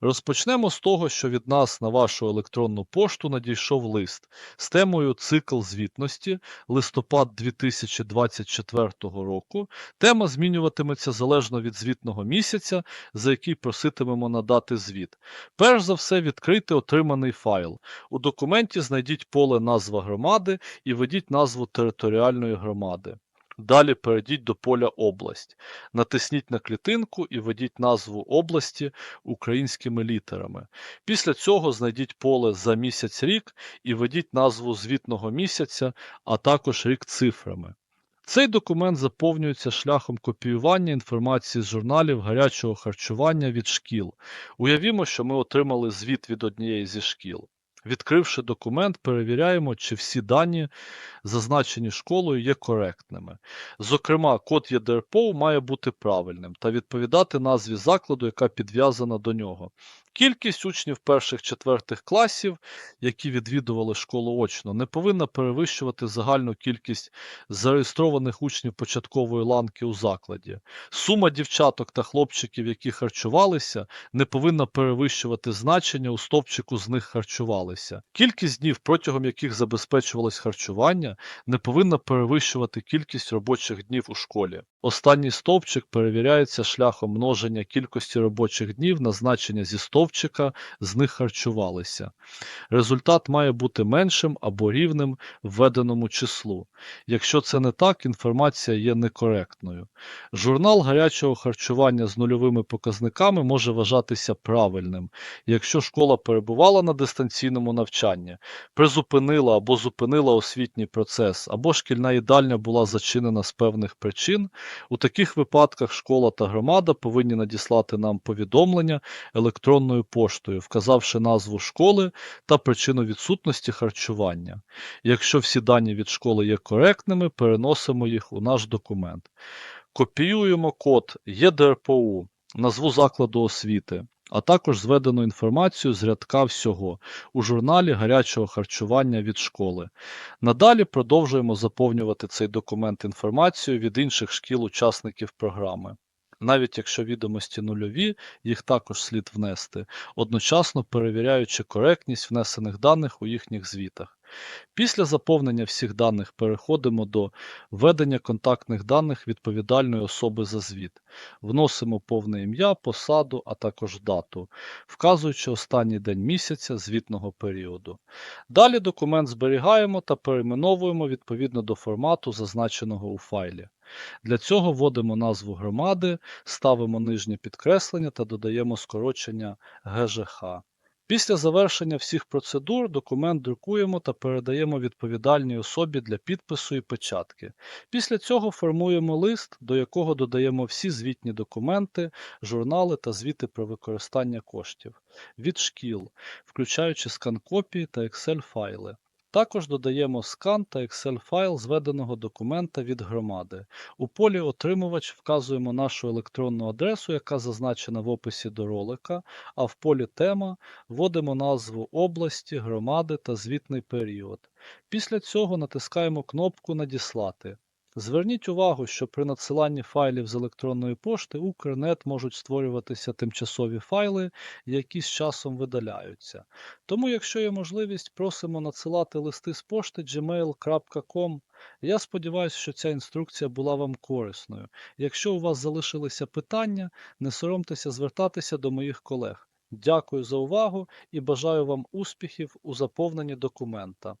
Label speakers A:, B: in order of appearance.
A: Розпочнемо з того, що від нас на вашу електронну пошту надійшов лист з темою Цикл звітності листопад 2024 року. Тема змінюватиметься залежно від звітного місяця, за який проситимемо надати звіт. Перш за все, відкрийте отриманий файл. У документі знайдіть поле назва громади і введіть назву територіальної громади. Далі перейдіть до поля область. Натисніть на клітинку і введіть назву області українськими літерами. Після цього знайдіть поле за місяць рік і введіть назву звітного місяця, а також рік цифрами. Цей документ заповнюється шляхом копіювання інформації з журналів гарячого харчування від шкіл. Уявімо, що ми отримали звіт від однієї зі шкіл. Відкривши документ, перевіряємо, чи всі дані, зазначені школою, є коректними. Зокрема, код ЄДРПО має бути правильним та відповідати назві закладу, яка підв'язана до нього. Кількість учнів перших-четвертих класів, які відвідували школу очно, не повинна перевищувати загальну кількість зареєстрованих учнів початкової ланки у закладі. Сума дівчаток та хлопчиків, які харчувалися, не повинна перевищувати значення у стовпчику з них харчувалися. Кількість днів, протягом яких забезпечувалось харчування, не повинна перевищувати кількість робочих днів у школі. Останній стовпчик перевіряється шляхом множення кількості робочих днів на значення зі стовпчика, з них харчувалися. Результат має бути меншим або рівним введеному числу. Якщо це не так, інформація є некоректною. Журнал гарячого харчування з нульовими показниками може вважатися правильним, якщо школа перебувала на дистанційному навчанні, призупинила або зупинила освітній процес, або шкільна їдальня була зачинена з певних причин. У таких випадках школа та громада повинні надіслати нам повідомлення електронною поштою, вказавши назву школи та причину відсутності харчування. Якщо всі дані від школи є коректними, переносимо їх у наш документ. Копіюємо код ЄДРПУ, назву закладу освіти, а також зведену інформацію з рядка всього у журналі гарячого харчування від школи. Надалі продовжуємо заповнювати цей документ інформацією від інших шкіл-учасників програми. Навіть якщо відомості нульові, їх також слід внести, одночасно перевіряючи коректність внесених даних у їхніх звітах. Після заповнення всіх даних переходимо до введення контактних даних відповідальної особи за звіт. Вносимо повне ім'я, посаду, а також дату, вказуючи останній день місяця звітного періоду. Далі документ зберігаємо та перейменовуємо відповідно до формату, зазначеного у файлі. Для цього вводимо назву громади, ставимо нижнє підкреслення та додаємо скорочення ГЖХ. Після завершення всіх процедур документ друкуємо та передаємо відповідальній особі для підпису і печатки. Після цього формуємо лист, до якого додаємо всі звітні документи, журнали та звіти про використання коштів від шкіл, включаючи скан копії та Excel файли. Також додаємо скан та Excel файл зведеного документа від громади. У полі Отримувач вказуємо нашу електронну адресу, яка зазначена в описі до ролика, а в полі Тема вводимо назву області, громади та звітний період. Після цього натискаємо кнопку Надіслати. Зверніть увагу, що при надсиланні файлів з електронної пошти Укрнет можуть створюватися тимчасові файли, які з часом видаляються. Тому, якщо є можливість, просимо надсилати листи з пошти gmail.com. Я сподіваюся, що ця інструкція була вам корисною. Якщо у вас залишилися питання, не соромтеся звертатися до моїх колег. Дякую за увагу і бажаю вам успіхів у заповненні документа.